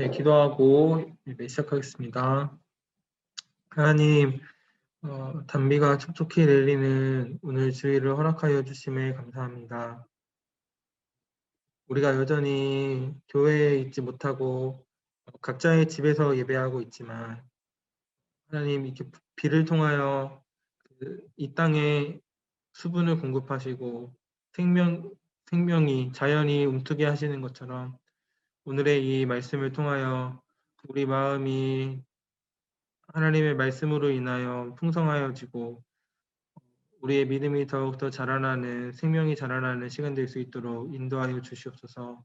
네, 기도하고 예배 시작하겠습니다. 하나님, 어, 단비가 촉촉히 내리는 오늘 주일을 허락하여 주심에 감사합니다. 우리가 여전히 교회에 있지 못하고 각자의 집에서 예배하고 있지만 하나님 이렇게 비를 통하여 그 이 땅에 수분을 공급하시고 생명 생명이 자연이 움트게 하시는 것처럼 오늘의 이 말씀을 통하여 우리 마음이 하나님의 말씀으로 인하여 풍성하여지고 우리의 믿음이 더욱더 자라나는 생명이 자라나는 시간 될 수 있도록 인도하여 주시옵소서.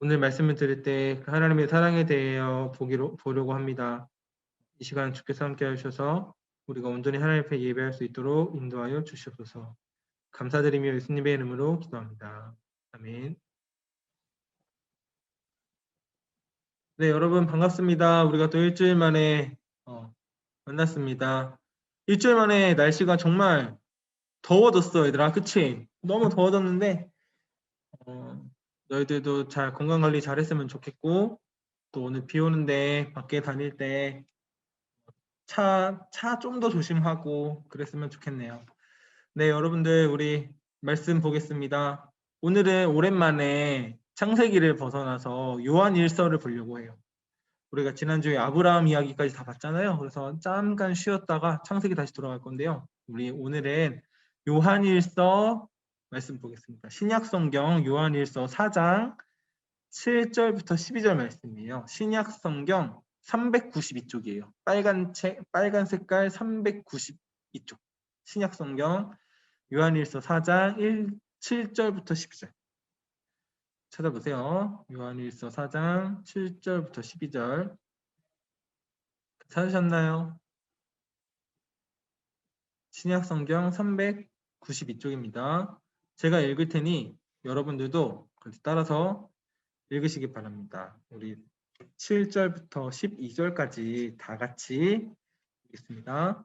오늘 말씀을 들을 때 하나님의 사랑에 대하여 보기로, 보려고 합니다. 이 시간 주께서 함께 하셔서 우리가 온전히 하나님 앞에 예배할 수 있도록 인도하여 주시옵소서. 감사드리며 예수님의 이름으로 기도합니다. 아멘. 네, 여러분 반갑습니다. 우리가 또 일주일 만에 어, 만났습니다. 일주일 만에 날씨가 정말 더워졌어, 얘들아. 그치? 너무 더워졌는데 어, 너희들도 잘 건강 관리 잘했으면 좋겠고 또 오늘 비 오는데 밖에 다닐 때 차 차 좀 더 조심하고 그랬으면 좋겠네요. 네, 여러분들 우리 말씀 보겠습니다. 오늘은 오랜만에 창세기를 벗어나서 요한 일서를 보려고 해요. 우리가 지난주에 아브라함 이야기까지 다 봤잖아요. 그래서 잠깐 쉬었다가 창세기 다시 돌아갈 건데요. 우리 오늘은 요한 일서 말씀 보겠습니다. 신약 성경 요한 일서 4장 7절부터 12절 말씀이에요. 신약 성경 392쪽이에요. 빨간 책 빨간 색깔 392쪽. 신약 성경 요한일서 4장 1 7절부터 12절. 찾아보세요. 요한일서 4장 7절부터 12절. 찾으셨나요? 신약 성경 392쪽입니다. 제가 읽을 테니 여러분들도 따라서 읽으시기 바랍니다. 우리 7절부터 12절까지 다 같이 읽겠습니다.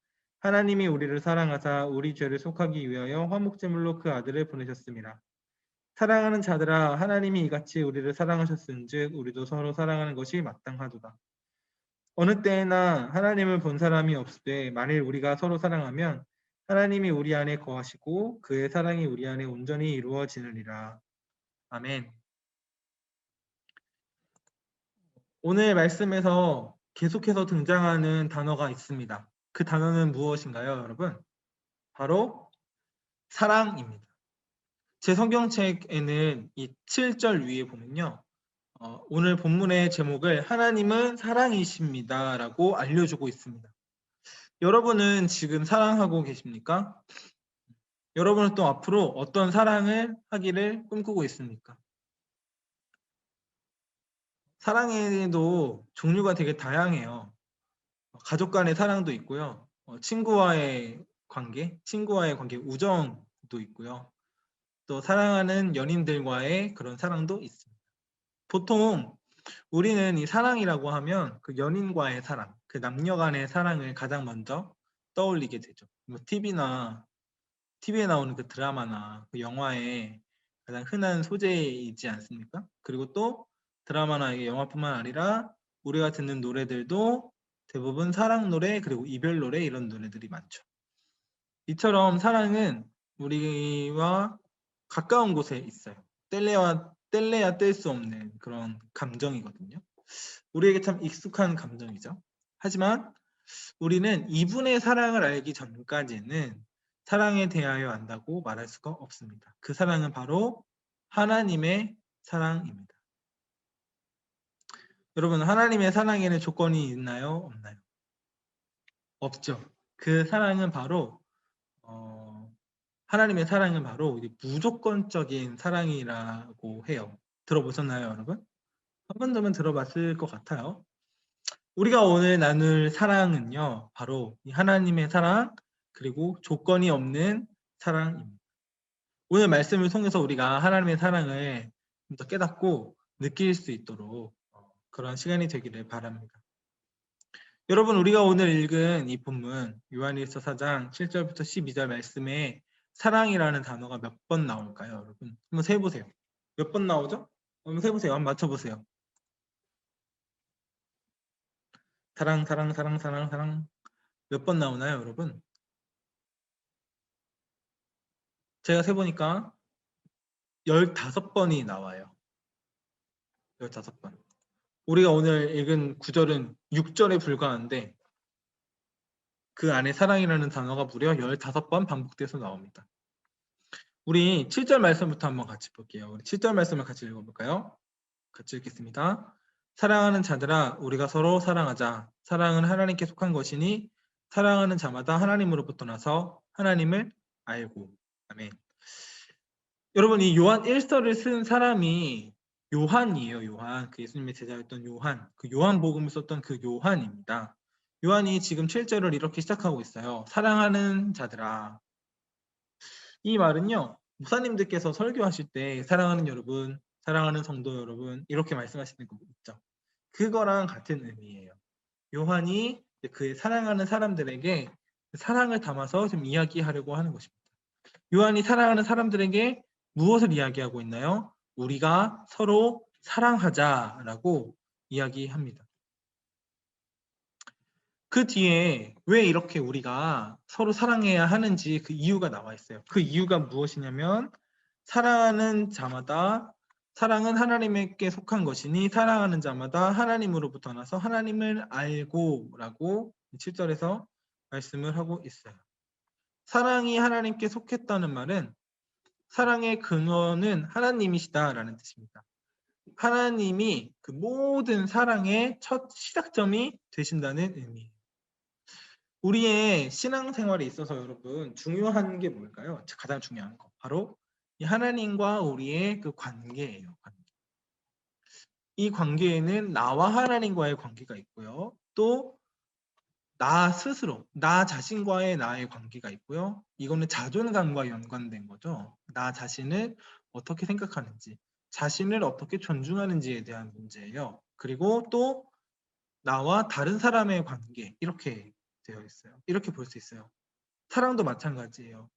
하나님이 우리를 사랑하사 우리 죄를 속하기 위하여 화목제물로 그 아들을 보내셨습니다. 사랑하는 자들아 하나님이 이같이 우리를 사랑하셨은즉 우리도 서로 사랑하는 것이 마땅하도다. 어느 때나 하나님을 본 사람이 없을 때 만일 우리가 서로 사랑하면 하나님이 우리 안에 거하시고 그의 사랑이 우리 안에 온전히 이루어지느니라. 아멘. 오늘 말씀에서 계속해서 등장하는 단어가 있습니다. 그 단어는 무엇인가요, 여러분? 바로 사랑입니다. 제 성경책에는 이 7절 위에 보면요. 어, 오늘 본문의 제목을 하나님은 사랑이십니다 라고 알려주고 있습니다. 여러분은 지금 사랑하고 계십니까? 여러분은 또 앞으로 어떤 사랑을 하기를 꿈꾸고 있습니까? 사랑에도 종류가 되게 다양해요. 가족 간의 사랑도 있고요. 어, 친구와의 관계, 친구와의 관계, 우정도 있고요. 또 사랑하는 연인들과의 그런 사랑도 있습니다. 보통 우리는 이 사랑이라고 하면 그 연인과의 사랑, 그 남녀 간의 사랑을 가장 먼저 떠올리게 되죠. 뭐 TV나 TV에 나오는 그 드라마나 그 영화의 가장 흔한 소재이지 않습니까? 그리고 또 드라마나 영화뿐만 아니라 우리가 듣는 노래들도 대부분 사랑 노래 그리고 이별 노래 이런 노래들이 많죠. 이처럼 사랑은 우리와 가까운 곳에 있어요. 뗄래야 뗄래야 뗄 수 없는 그런 감정이거든요. 우리에게 참 익숙한 감정이죠. 하지만 우리는 이분의 사랑을 알기 전까지는 사랑에 대하여 안다고 말할 수가 없습니다. 그 사랑은 바로 하나님의 사랑입니다. 여러분 하나님의 사랑에는 조건이 있나요? 없나요? 없죠. 그 사랑은 바로 어, 하나님의 사랑은 바로 무조건적인 사랑이라고 해요. 들어보셨나요, 여러분? 한 번쯤은 들어봤을 것 같아요. 우리가 오늘 나눌 사랑은요, 바로 이 하나님의 사랑, 그리고 조건이 없는 사랑입니다. 오늘 말씀을 통해서 우리가 하나님의 사랑을 좀 더 깨닫고 느낄 수 있도록 어, 그런 시간이 되기를 바랍니다. 여러분, 우리가 오늘 읽은 이 본문, 요한일서 4장 7절부터 12절 말씀에 사랑이라는 단어가 몇 번 나올까요, 여러분? 한번 세 보세요. 몇 번 나오죠? 한번 세 보세요. 한번 맞춰 보세요. 사랑, 사랑, 사랑, 사랑, 사랑. 몇 번 나오나요, 여러분? 제가 세 보니까 15번이 나와요. 15번. 우리가 오늘 읽은 구절은 6절에 불과한데 그 안에 사랑이라는 단어가 무려 15번 반복돼서 나옵니다. 우리 7절 말씀부터 한번 같이 볼게요. 우리 7절 말씀을 같이 읽어볼까요? 같이 읽겠습니다. 사랑하는 자들아 우리가 서로 사랑하자. 사랑은 하나님께 속한 것이니 사랑하는 자마다 하나님으로부터 나서 하나님을 알고. 아멘. 여러분 이 요한 1서를 쓴 사람이 요한이에요. 요한. 그 예수님의 제자였던 요한. 그 요한복음을 썼던 그 요한입니다. 요한이 지금 7절을 이렇게 시작하고 있어요. 사랑하는 자들아. 이 말은요. 목사님들께서 설교하실 때 사랑하는 여러분, 사랑하는 성도 여러분 이렇게 말씀하시는 거 있죠. 그거랑 같은 의미예요. 요한이 그 사랑하는 사람들에게 사랑을 담아서 좀 이야기하려고 하는 것입니다. 요한이 사랑하는 사람들에게 무엇을 이야기하고 있나요? 우리가 서로 사랑하자라고 이야기합니다. 그 뒤에 왜 이렇게 우리가 서로 사랑해야 하는지 그 이유가 나와 있어요. 그 이유가 무엇이냐면 사랑하는 자마다 사랑은 하나님께 속한 것이니 사랑하는 자마다 하나님으로부터 나서 하나님을 알고 라고 7절에서 말씀을 하고 있어요. 사랑이 하나님께 속했다는 말은 사랑의 근원은 하나님이시다라는 뜻입니다. 하나님이 그 모든 사랑의 첫 시작점이 되신다는 의미예요. 우리의 신앙생활에 있어서 여러분 중요한 게 뭘까요? 가장 중요한 거 바로 이 하나님과 우리의 그 관계예요. 관계. 이 관계에는 나와 하나님과의 관계가 있고요. 또 나 스스로, 나 자신과의 나의 관계가 있고요. 이거는 자존감과 연관된 거죠. 나 자신을 어떻게 생각하는지, 자신을 어떻게 존중하는지에 대한 문제예요. 그리고 또 나와 다른 사람의 관계 이렇게 되어 있어요. 이렇게 볼 수 있어요. 사랑도 마찬가지예요.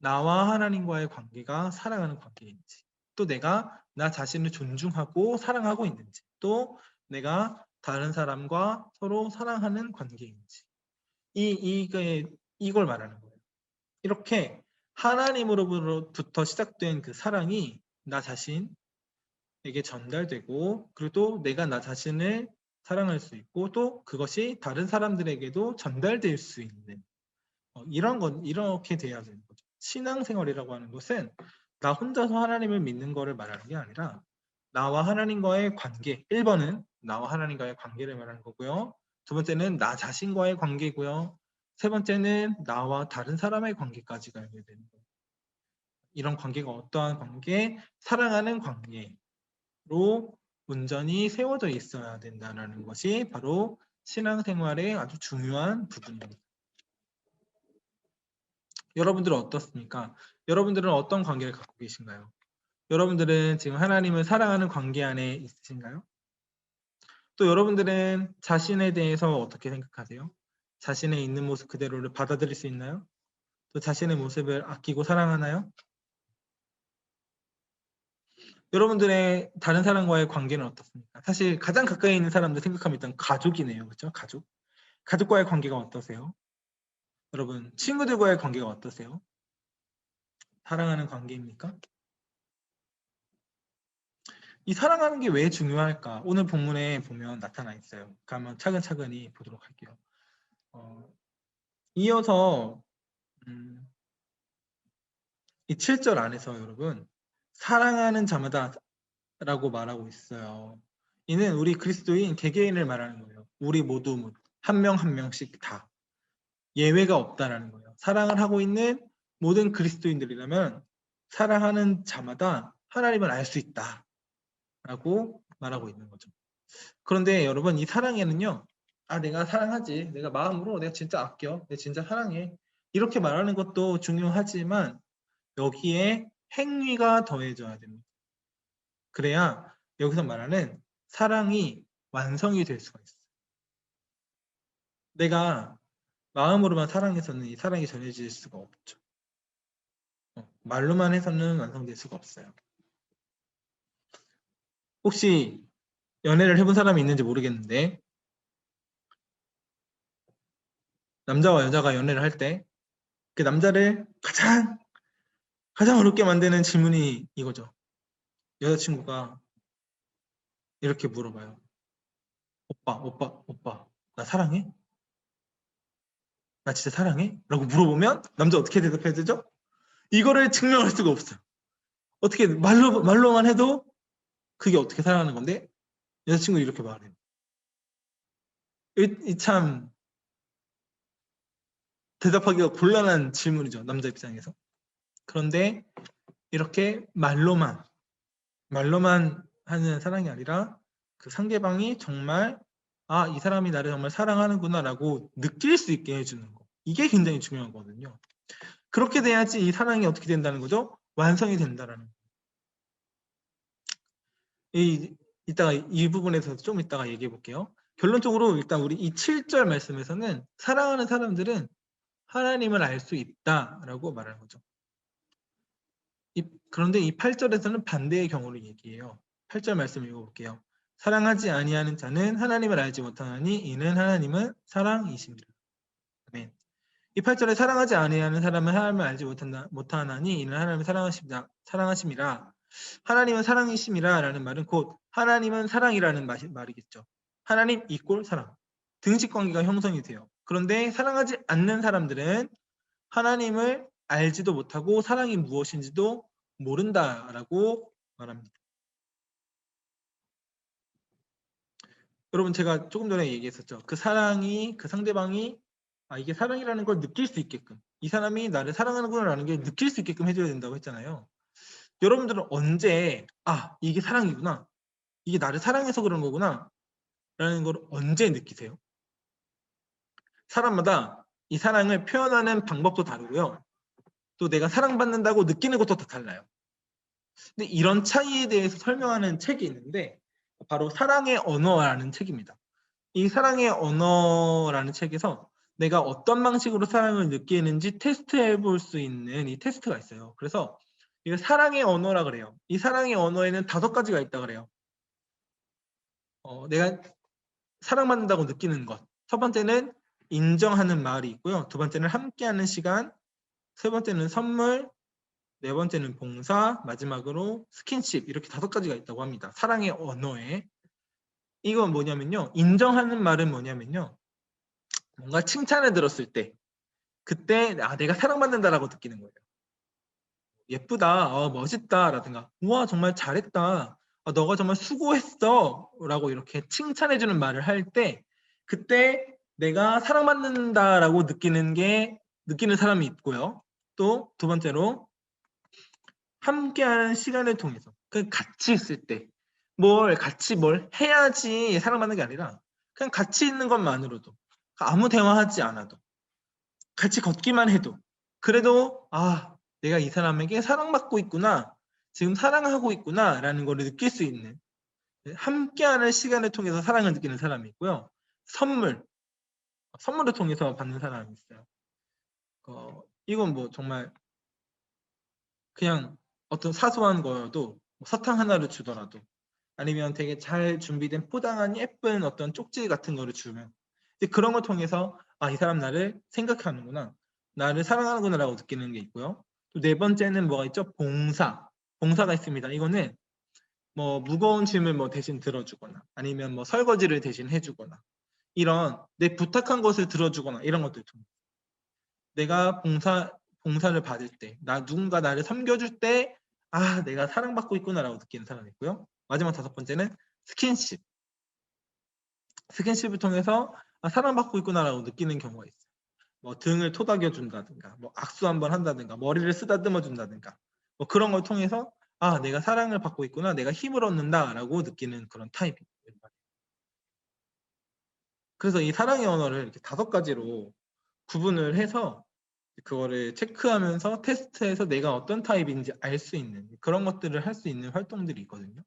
나와 하나님과의 관계가 사랑하는 관계인지, 또 내가 나 자신을 존중하고 사랑하고 있는지, 또 내가 다른 사람과 서로 사랑하는 관계인지. 이, 이게, 이걸 말하는 거예요. 이렇게 하나님으로부터 시작된 그 사랑이 나 자신에게 전달되고, 그리고 또 내가 나 자신을 사랑할 수 있고, 또 그것이 다른 사람들에게도 전달될 수 있는 어, 이런 건 이렇게 돼야 되는 거죠. 신앙생활이라고 하는 것은 나 혼자서 하나님을 믿는 것을 말하는 게 아니라 나와 하나님과의 관계 1번은 나와 하나님과의 관계를 말하는 거고요. 두 번째는 나 자신과의 관계고요. 세 번째는 나와 다른 사람의 관계까지 가게 되는 거예요. 이런 관계가 어떠한 관계? 사랑하는 관계로 온전히 세워져 있어야 된다는 것이 바로 신앙생활의 아주 중요한 부분입니다. 여러분들은 어떻습니까? 여러분들은 어떤 관계를 갖고 계신가요? 여러분들은 지금 하나님을 사랑하는 관계 안에 있으신가요? 또 여러분들은 자신에 대해서 어떻게 생각하세요? 자신의 있는 모습 그대로를 받아들일 수 있나요? 또 자신의 모습을 아끼고 사랑하나요? 여러분들의 다른 사람과의 관계는 어떻습니까? 사실 가장 가까이 있는 사람들 생각하면 일단 가족이네요. 그렇죠? 가족. 가족과의 관계가 어떠세요? 여러분, 친구들과의 관계가 어떠세요? 사랑하는 관계입니까? 이 사랑하는 게 왜 중요할까? 오늘 본문에 보면 나타나 있어요. 그러면 차근차근히 보도록 할게요. 어, 이어서 음, 이 7절 안에서 여러분 사랑하는 자마다 라고 말하고 있어요. 이는 우리 그리스도인 개개인을 말하는 거예요. 우리 모두 한 명 한 명씩 다 예외가 없다라는 거예요. 사랑을 하고 있는 모든 그리스도인들이라면 사랑하는 자마다 하나님을 알 수 있다 라고 말하고 있는 거죠. 그런데 여러분 이 사랑에는요 아 내가 사랑하지 내가 마음으로 내가 진짜 아껴 내가 진짜 사랑해 이렇게 말하는 것도 중요하지만 여기에 행위가 더해져야 됩니다. 그래야 여기서 말하는 사랑이 완성이 될 수가 있어요. 내가 마음으로만 사랑해서는 이 사랑이 전해질 수가 없죠. 어, 말로만 해서는 완성될 수가 없어요. 혹시 연애를 해본 사람이 있는지 모르겠는데 남자와 여자가 연애를 할 때 그 남자를 가장 가장 어렵게 만드는 질문이 이거죠. 여자친구가 이렇게 물어봐요. 오빠, 오빠, 오빠, 나 사랑해? 나 진짜 사랑해? 라고 물어보면 남자 어떻게 대답해야 되죠? 이거를 증명할 수가 없어요. 어떻게 말로 말로만 해도 그게 어떻게 사랑하는 건데 여자친구 이렇게 말해요. 이 참 대답하기가 곤란한 질문이죠. 남자 입장에서. 그런데 이렇게 말로만 말로만 하는 사랑이 아니라 그 상대방이 정말 아, 이 사람이 나를 정말 사랑하는구나라고 느낄 수 있게 해주는 거. 이게 굉장히 중요한 거거든요. 그렇게 돼야지 이 사랑이 어떻게 된다는 거죠? 완성이 된다라는 거. 이 이따가 이 부분에서 좀 이따가 얘기해 볼게요. 결론적으로 일단 우리 이 7절 말씀에서는 사랑하는 사람들은 하나님을 알 수 있다라고 말하는 거죠. 이, 그런데 이 8절에서는 반대의 경우를 얘기해요. 8절 말씀 읽어볼게요. 사랑하지 아니하는 자는 하나님을 알지 못하나니 이는 하나님은 사랑이십니다. 아멘. 이 8절에 사랑하지 아니하는 사람은 하나님을 알지 못한다, 못하나니 이는 하나님을 사랑하십니다. 사랑하심이라. 하나님은 사랑이심이라라는 말은 곧 하나님은 사랑이라는 말이겠죠. 하나님 이꼴 사랑. 등식 관계가 형성이 돼요. 그런데 사랑하지 않는 사람들은 하나님을 알지도 못하고 사랑이 무엇인지도 모른다라고 말합니다. 여러분 제가 조금 전에 얘기했었죠. 그 사랑이 그 상대방이 아 이게 사랑이라는 걸 느낄 수 있게끔 이 사람이 나를 사랑하는구나라는 게 느낄 수 있게끔 해줘야 된다고 했잖아요. 여러분들은 언제 아 이게 사랑이구나 이게 나를 사랑해서 그런 거구나 라는 걸 언제 느끼세요? 사람마다 이 사랑을 표현하는 방법도 다르고요. 또 내가 사랑받는다고 느끼는 것도 다 달라요. 근데 이런 차이에 대해서 설명하는 책이 있는데 바로 사랑의 언어라는 책입니다. 이 사랑의 언어라는 책에서 내가 어떤 방식으로 사랑을 느끼는지 테스트해 볼 수 있는 이 테스트가 있어요. 그래서 이거 사랑의 언어라 그래요. 이 사랑의 언어에는 다섯 가지가 있다 그래요. 어, 내가 사랑받는다고 느끼는 것. 첫 번째는 인정하는 말이 있고요. 두 번째는 함께하는 시간, 세 번째는 선물, 네 번째는 봉사, 마지막으로 스킨십 이렇게 다섯 가지가 있다고 합니다. 사랑의 언어에. 이건 뭐냐면요. 인정하는 말은 뭐냐면요. 뭔가 칭찬을 들었을 때 그때 아 내가 사랑받는다라고 느끼는 거예요. 예쁘다, 어, 멋있다라든가 우와 정말 잘했다, 어, 너가 정말 수고했어라고 이렇게 칭찬해주는 말을 할 때 그때 내가 사랑받는다라고 느끼는 게 느끼는 사람이 있고요. 또 두 번째로 함께하는 시간을 통해서 그 같이 있을 때 뭘 같이 뭘 해야지 사랑받는 게 아니라 그냥 같이 있는 것만으로도 아무 대화하지 않아도 같이 걷기만 해도 그래도 아 내가 이 사람에게 사랑받고 있구나. 지금 사랑하고 있구나. 라는 걸 느낄 수 있는 함께하는 시간을 통해서 사랑을 느끼는 사람이 있고요. 선물 선물을 통해서 받는 사람이 있어요. 어, 이건 뭐 정말 그냥 어떤 사소한 거여도 뭐 사탕 하나를 주더라도 아니면 되게 잘 준비된 포장한 예쁜 어떤 쪽지 같은 거를 주면 그런 걸 통해서 아 이 사람 나를 생각하는구나. 나를 사랑하는구나 라고 느끼는 게 있고요. 또 네 번째는 뭐가 있죠 봉사 봉사가 있습니다 이거는 뭐 무거운 짐을 뭐 대신 들어주거나 아니면 뭐 설거지를 대신 해주거나 이런 내 부탁한 것을 들어주거나 이런 것들 내가 봉사 봉사를 받을 때, 나 누군가 나를 섬겨줄 때, 아 내가 사랑받고 있구나라고 느끼는 사람이 있고요. 마지막 다섯 번째는 스킨십. 스킨십을 통해서 아, 사랑받고 있구나라고 느끼는 경우가 있어요. 뭐 등을 토닥여 준다든가, 뭐 악수 한번 한다든가, 머리를 쓰다듬어 준다든가, 뭐 그런 걸 통해서 아 내가 사랑을 받고 있구나, 내가 힘을 얻는다라고 느끼는 그런 타입입니다. 그래서 이 사랑의 언어를 이렇게 다섯 가지로 구분을 해서 그거를 체크하면서 테스트해서 내가 어떤 타입인지 알 수 있는 그런 것들을 할 수 있는 활동들이 있거든요.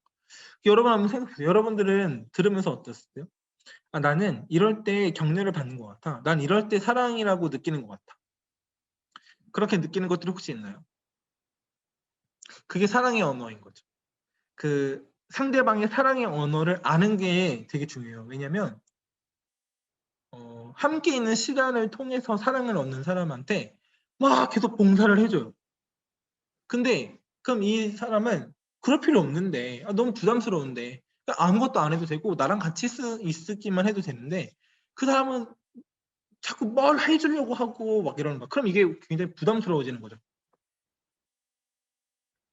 여러분 한번 생각해보세요. 여러분들은 들으면서 어땠어요? 아, 나는 이럴 때 격려를 받는 것 같아. 난 이럴 때 사랑이라고 느끼는 것 같아. 그렇게 느끼는 것들이 혹시 있나요? 그게 사랑의 언어인 거죠. 그 상대방의 사랑의 언어를 아는 게 되게 중요해요. 왜냐면 어, 함께 있는 시간을 통해서 사랑을 얻는 사람한테 막 계속 봉사를 해줘요. 근데 그럼 이 사람은 그럴 필요 없는데 아, 너무 부담스러운데 아무것도 안 해도 되고 나랑 같이 있, 있기만 해도 되는데 그 사람은 자꾸 뭘 해주려고 하고 막 이러는 거야. 그럼 이게 굉장히 부담스러워지는 거죠.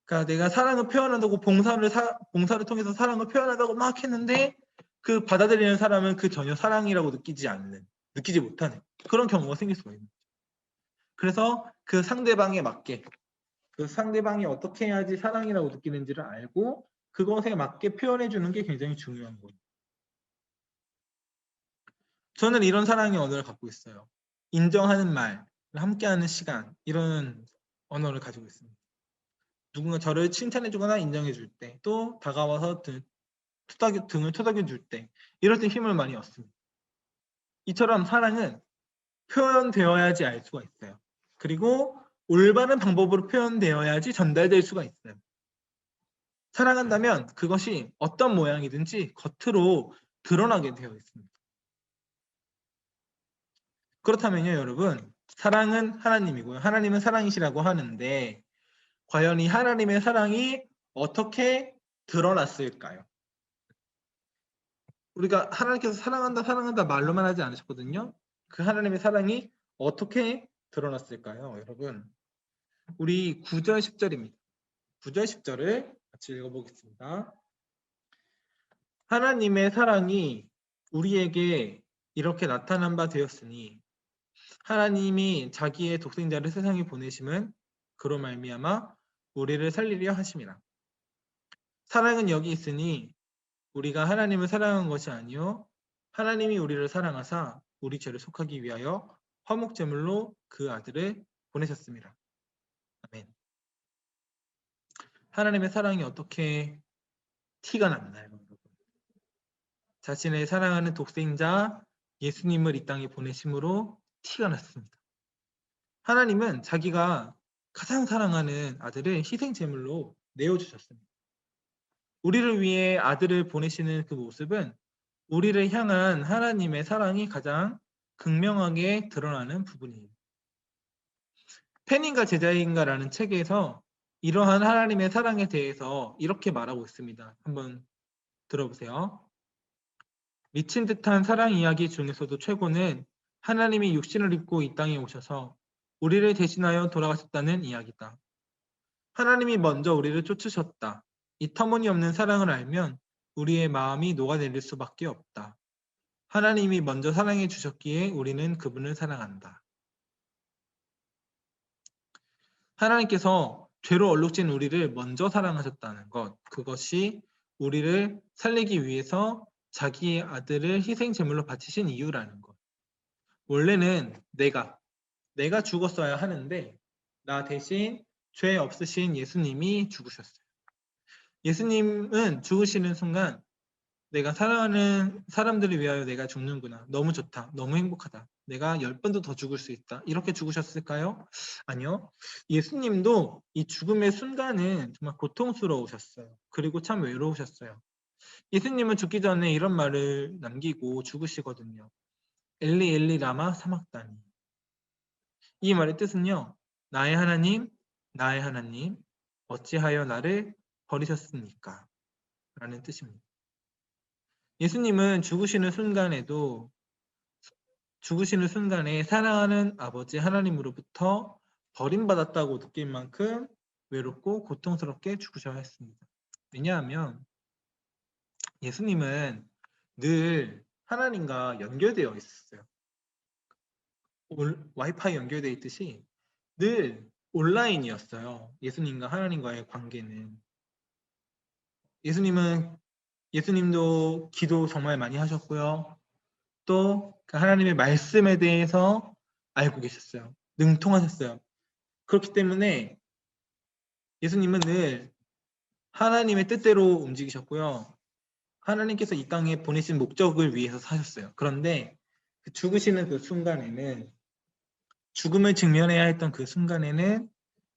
그러니까 내가 사랑을 표현한다고 봉사를 사, 봉사를 통해서 사랑을 표현한다고 막 했는데 그 받아들이는 사람은 그 전혀 사랑이라고 느끼지 않는, 느끼지 못하는 그런 경우가 생길 수가 있는 거죠. 그래서 그 상대방에 맞게 그 상대방이 어떻게 해야지 사랑이라고 느끼는지를 알고 그것에 맞게 표현해 주는 게 굉장히 중요한 거예요. 저는 이런 사랑의 언어를 갖고 있어요. 인정하는 말, 함께하는 시간 이런 언어를 가지고 있습니다. 누군가 저를 칭찬해 주거나 인정해 줄 때, 또 다가와서 등, 토닥여, 등을 토닥여 줄 때, 이럴 때 힘을 많이 얻습니다. 이처럼 사랑은 표현되어야지 알 수가 있어요. 그리고 올바른 방법으로 표현되어야지 전달될 수가 있어요. 사랑한다면 그것이 어떤 모양이든지 겉으로 드러나게 되어 있습니다. 그렇다면요, 여러분. 사랑은 하나님이고요. 하나님은 사랑이시라고 하는데 과연 이 하나님의 사랑이 어떻게 드러났을까요? 우리가 하나님께서 사랑한다, 사랑한다 말로만 하지 않으셨거든요. 그 하나님의 사랑이 어떻게 드러났을까요, 여러분? 우리 9절, 10절입니다. 9절, 10절을 같이 읽어보겠습니다. 하나님의 사랑이 우리에게 이렇게 나타난 바 되었으니 하나님이 자기의 독생자를 세상에 보내심은 그로 말미암아 우리를 살리려 하심이라. 사랑은 여기 있으니 우리가 하나님을 사랑한 것이 아니요 하나님이 우리를 사랑하사 우리 죄를 속하기 위하여 화목제물로 그 아들을 보내셨습니다. 아멘. 하나님의 사랑이 어떻게 티가 여러분? 자신의 사랑하는 독생자 예수님을 이 땅에 보내심으로 티가 났습니다. 하나님은 자기가 가장 사랑하는 아들을 희생 제물로 내어 주셨습니다. 우리를 위해 아들을 보내시는 그 모습은 우리를 향한 하나님의 사랑이 가장 극명하게 드러나는 부분이에요. 팬인가 제자인가라는 책에서 이러한 하나님의 사랑에 대해서 이렇게 말하고 있습니다. 한번 들어보세요. 미친 듯한 사랑 이야기 중에서도 최고는 하나님이 육신을 입고 이 땅에 오셔서 우리를 대신하여 돌아가셨다는 이야기다. 하나님이 먼저 우리를 쫓으셨다. 이 터무니없는 사랑을 알면 우리의 마음이 녹아내릴 수밖에 없다. 하나님이 먼저 사랑해 주셨기에 우리는 그분을 사랑한다. 하나님께서 죄로 얼룩진 우리를 먼저 사랑하셨다는 것, 그것이 우리를 살리기 위해서 자기의 아들을 희생 제물로 바치신 이유라는 것. 원래는 내가 내가 죽었어야 하는데 나 대신 죄 없으신 예수님이 죽으셨어요. 예수님은 죽으시는 순간 내가 사랑하는 사람들을 위하여 내가 죽는구나. 너무 좋다. 너무 행복하다. 내가 열 번도 더 죽을 수 있다. 이렇게 죽으셨을까요? 아니요. 예수님도 이 죽음의 순간은 정말 고통스러우셨어요. 그리고 참 외로우셨어요. 예수님은 죽기 전에 이런 말을 남기고 죽으시거든요. 엘리 엘리 라마 사막다니. 이 말의 뜻은요. 나의 하나님, 나의 하나님, 어찌하여 나를 버리셨습니까? 라는 뜻입니다. 예수님은 죽으시는 순간에도 죽으시는 순간에 사랑하는 아버지 하나님으로부터 버림받았다고 느낄 만큼 외롭고 고통스럽게 죽으셔야 했습니다. 왜냐하면 예수님은 늘 하나님과 연결되어 있었어요. 올, 와이파이 연결되어 있듯이 늘 온라인이었어요. 예수님과 하나님과의 관계는. 예수님은 예수님도 기도 정말 많이 하셨고요. 또 그 하나님의 말씀에 대해서 알고 계셨어요. 능통하셨어요. 그렇기 때문에 예수님은 늘 하나님의 뜻대로 움직이셨고요. 하나님께서 이 땅에 보내신 목적을 위해서 사셨어요. 그런데 그 죽으시는 그 순간에는 죽음을 직면해야 했던 그 순간에는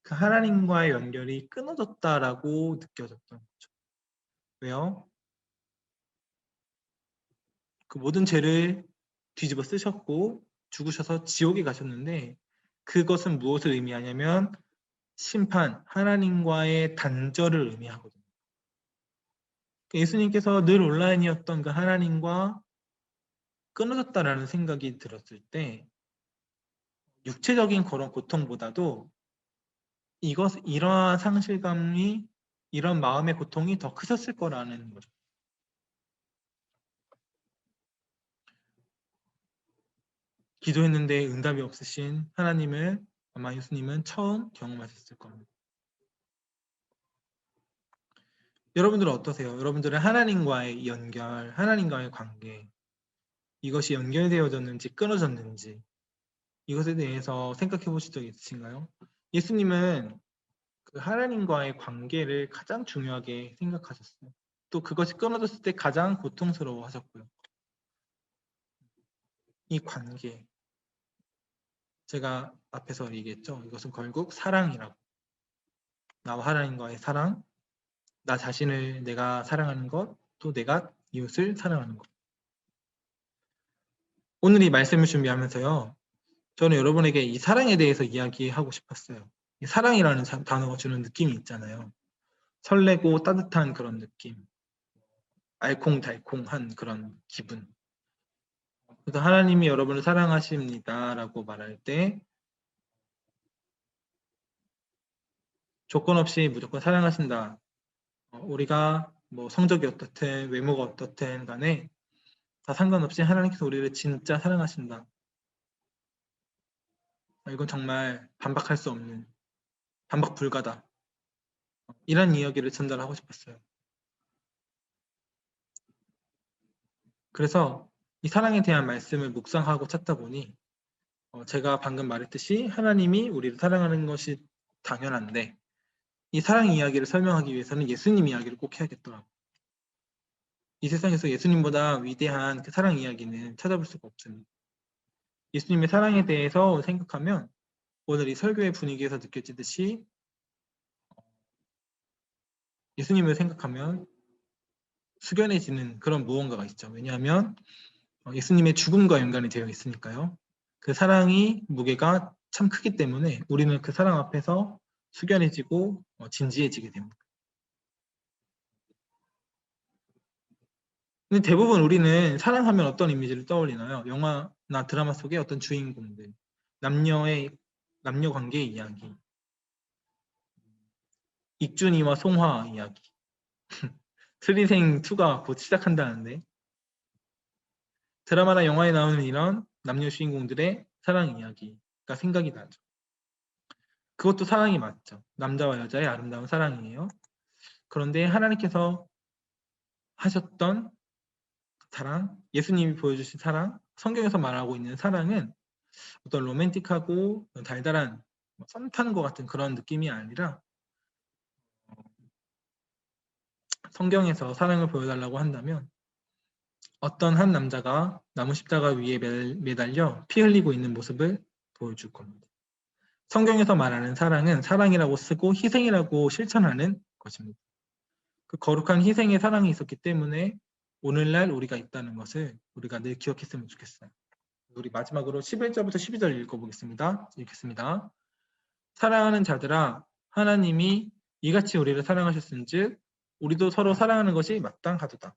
그 하나님과의 연결이 끊어졌다라고 느껴졌던 거죠. 왜요? 그 모든 죄를 뒤집어 쓰셨고 죽으셔서 지옥에 가셨는데 그것은 무엇을 의미하냐면 심판, 하나님과의 단절을 의미하거든요. 예수님께서 늘 온라인이었던 그 하나님과 끊어졌다라는 생각이 들었을 때 육체적인 그런 고통보다도 이것 이러한 상실감이 이런 마음의 고통이 더 크셨을 거라는 거죠. 기도했는데 응답이 없으신 하나님을 아마 예수님은 처음 경험하셨을 겁니다. 여러분들은 어떠세요? 여러분들은 하나님과의 연결, 하나님과의 관계 이것이 연결되어졌는지 끊어졌는지 이것에 대해서 생각해 보신 적 있으신가요? 예수님은 그 하나님과의 관계를 가장 중요하게 생각하셨어요. 또 그것이 끊어졌을 때 가장 고통스러워 하셨고요. 이 관계. 제가 앞에서 얘기했죠. 이것은 결국 사랑이라고. 나와 하나님과의 사랑, 나 자신을 내가 사랑하는 것, 또 내가 이웃을 사랑하는 것. 오늘 이 말씀을 준비하면서요. 저는 여러분에게 이 사랑에 대해서 이야기하고 싶었어요. 이 사랑이라는 단어가 주는 느낌이 있잖아요. 설레고 따뜻한 그런 느낌. 알콩달콩한 그런 기분. 그래서 하나님이 여러분을 사랑하십니다라고 말할 때 조건 없이 무조건 사랑하신다. 어, 우리가 뭐 성적이 어떻든 외모가 어떻든 간에 다 상관없이 하나님께서 우리를 진짜 사랑하신다. 어, 이건 정말 반박할 수 없는 반박 불가다. 어, 이런 이야기를 전달하고 싶었어요. 그래서 이 사랑에 대한 말씀을 묵상하고 찾다 보니 어, 제가 방금 말했듯이 하나님이 우리를 사랑하는 것이 당연한데 이 사랑 이야기를 설명하기 위해서는 예수님 이야기를 꼭 해야겠더라고요. 이 세상에서 예수님보다 위대한 그 사랑 이야기는 찾아볼 수가 없습니다. 예수님의 사랑에 대해서 생각하면 오늘 이 설교의 분위기에서 느껴지듯이 예수님을 생각하면 숙연해지는 그런 무언가가 있죠. 왜냐하면 어, 예수님의 죽음과 연관이 되어 있으니까요. 그 사랑이 무게가 참 크기 때문에 우리는 그 사랑 앞에서 숙연해지고 어, 진지해지게 됩니다. 근데 대부분 우리는 사랑하면 어떤 이미지를 떠올리나요? 영화나 드라마 속의 어떤 주인공들, 남녀의 남녀 관계의 이야기, 익준이와 송화 이야기, 트리생 2가 곧 시작한다는데 드라마나 영화에 나오는 이런 남녀 주인공들의 사랑 이야기가 생각이 나죠. 그것도 사랑이 맞죠. 남자와 여자의 아름다운 사랑이에요. 그런데 하나님께서 하셨던 사랑, 예수님이 보여주신 사랑, 성경에서 말하고 있는 사랑은 어떤 로맨틱하고 달달한 뭐썸 타는 것 같은 그런 느낌이 아니라 성경에서 사랑을 보여달라고 한다면 어떤 한 남자가 나무 십자가 위에 매달려 피 흘리고 있는 모습을 보여줄 겁니다. 성경에서 말하는 사랑은 사랑이라고 쓰고 희생이라고 실천하는 것입니다. 그 거룩한 희생의 사랑이 있었기 때문에 오늘날 우리가 있다는 것을 우리가 늘 기억했으면 좋겠어요. 우리 마지막으로 11절부터 12절 읽어보겠습니다. 읽겠습니다. 사랑하는 자들아 하나님이 이같이 우리를 사랑하셨은즉 우리도 서로 사랑하는 것이 마땅하도다.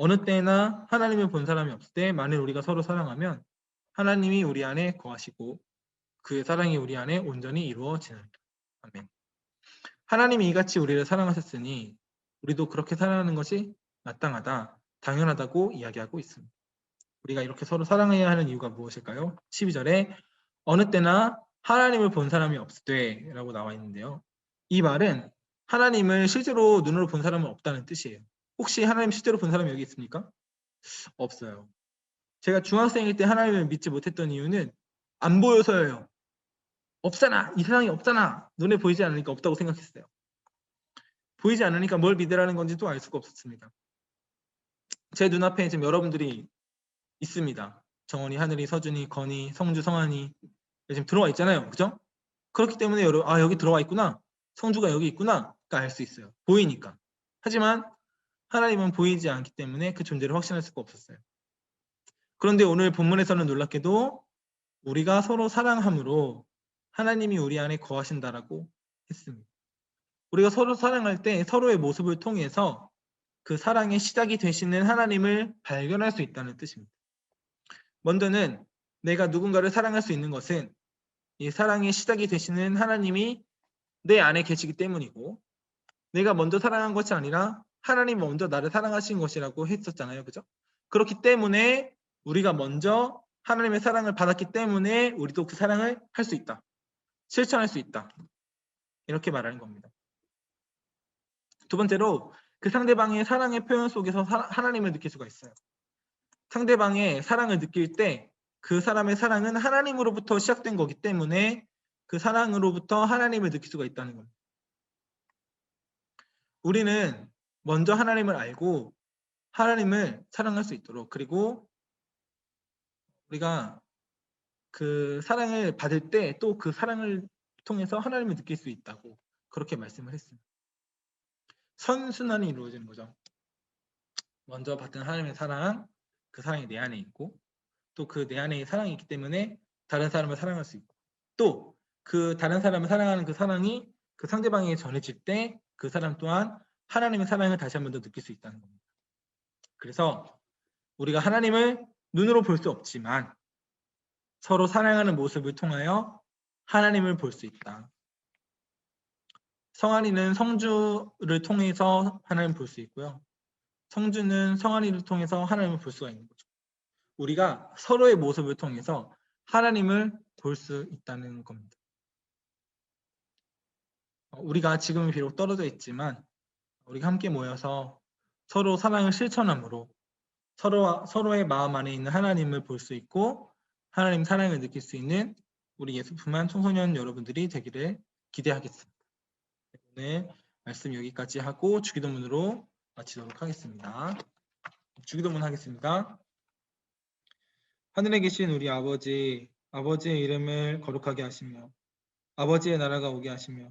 어느 때나 하나님을 본 사람이 없을 때 만일 우리가 서로 사랑하면 하나님이 우리 안에 거하시고 그의 사랑이 우리 안에 온전히 이루어지는 아멘. 하나님이 이같이 우리를 사랑하셨으니 우리도 그렇게 사랑하는 것이 마땅하다, 당연하다고 이야기하고 있습니다. 우리가 이렇게 서로 사랑해야 하는 이유가 무엇일까요? 12절에 어느 때나 하나님을 본 사람이 없을 때라고 나와 있는데요. 이 말은 하나님을 실제로 눈으로 본 사람은 없다는 뜻이에요. 혹시 하나님 실제로 본 사람이 여기 있습니까? 없어요. 제가 중학생일 때 하나님을 믿지 못했던 이유는 안 보여서예요. 없잖아. 이 세상에 없잖아. 눈에 보이지 않으니까 없다고 생각했어요. 보이지 않으니까 뭘 믿으라는 건지도 알 수가 없었습니다. 제 눈앞에 지금 여러분들이 있습니다. 정원이, 하늘이, 서준이, 건이, 성주, 성한이 지금 들어와 있잖아요. 그죠? 그렇기 때문에 여러분, 아 여기 들어와 있구나. 성주가 여기 있구나. 알 수 있어요. 보이니까. 하지만 하나님은 보이지 않기 때문에 그 존재를 확신할 수가 없었어요. 그런데 오늘 본문에서는 놀랍게도 우리가 서로 사랑함으로 하나님이 우리 안에 거하신다라고 했습니다. 우리가 서로 사랑할 때 서로의 모습을 통해서 그 사랑의 시작이 되시는 하나님을 발견할 수 있다는 뜻입니다. 먼저는 내가 누군가를 사랑할 수 있는 것은 이 사랑의 시작이 되시는 하나님이 내 안에 계시기 때문이고 내가 먼저 사랑한 것이 아니라 하나님 먼저 나를 사랑하신 것이라고 했었잖아요. 그죠? 그렇기 때문에 우리가 먼저 하나님의 사랑을 받았기 때문에 우리도 그 사랑을 할 수 있다. 실천할 수 있다. 이렇게 말하는 겁니다. 두 번째로 그 상대방의 사랑의 표현 속에서 사- 하나님을 느낄 수가 있어요. 상대방의 사랑을 느낄 때 그 사람의 사랑은 하나님으로부터 시작된 거기 때문에 그 사랑으로부터 하나님을 느낄 수가 있다는 겁니다. 우리는 먼저 하나님을 알고 하나님을 사랑할 수 있도록 그리고 우리가 그 사랑을 받을 때 또 그 사랑을 통해서 하나님을 느낄 수 있다고 그렇게 말씀을 했습니다. 선순환이 이루어지는 거죠. 먼저 받은 하나님의 사랑, 그 사랑이 내 안에 있고 또 그 내 안에 사랑이 있기 때문에 다른 사람을 사랑할 수 있고 또 그 다른 사람을 사랑하는 그 사랑이 그 상대방에게 전해질 때 그 사람 또한 하나님의 사랑을 다시 한 번 더 느낄 수 있다는 겁니다. 그래서 우리가 하나님을 눈으로 볼 수 없지만 서로 사랑하는 모습을 통하여 하나님을 볼 수 있다. 성한이는 성주를 통해서 하나님을 볼 수 있고요. 성주는 성한이를 통해서 하나님을 볼 수가 있는 거죠. 우리가 서로의 모습을 통해서 하나님을 볼 수 있다는 겁니다. 어, 우리가 지금은 비록 떨어져 있지만 우리가 함께 모여서 서로 사랑을 실천함으로 서로 서로의 마음 안에 있는 하나님을 볼 수 있고 하나님 사랑을 느낄 수 있는 우리 예수품한 청소년 여러분들이 되기를 기대하겠습니다. 오늘 말씀 여기까지 하고 주기도문으로 마치도록 하겠습니다. 주기도문 하겠습니다. 하늘에 계신 우리 아버지, 아버지의 이름을 거룩하게 하시며 아버지의 나라가 오게 하시며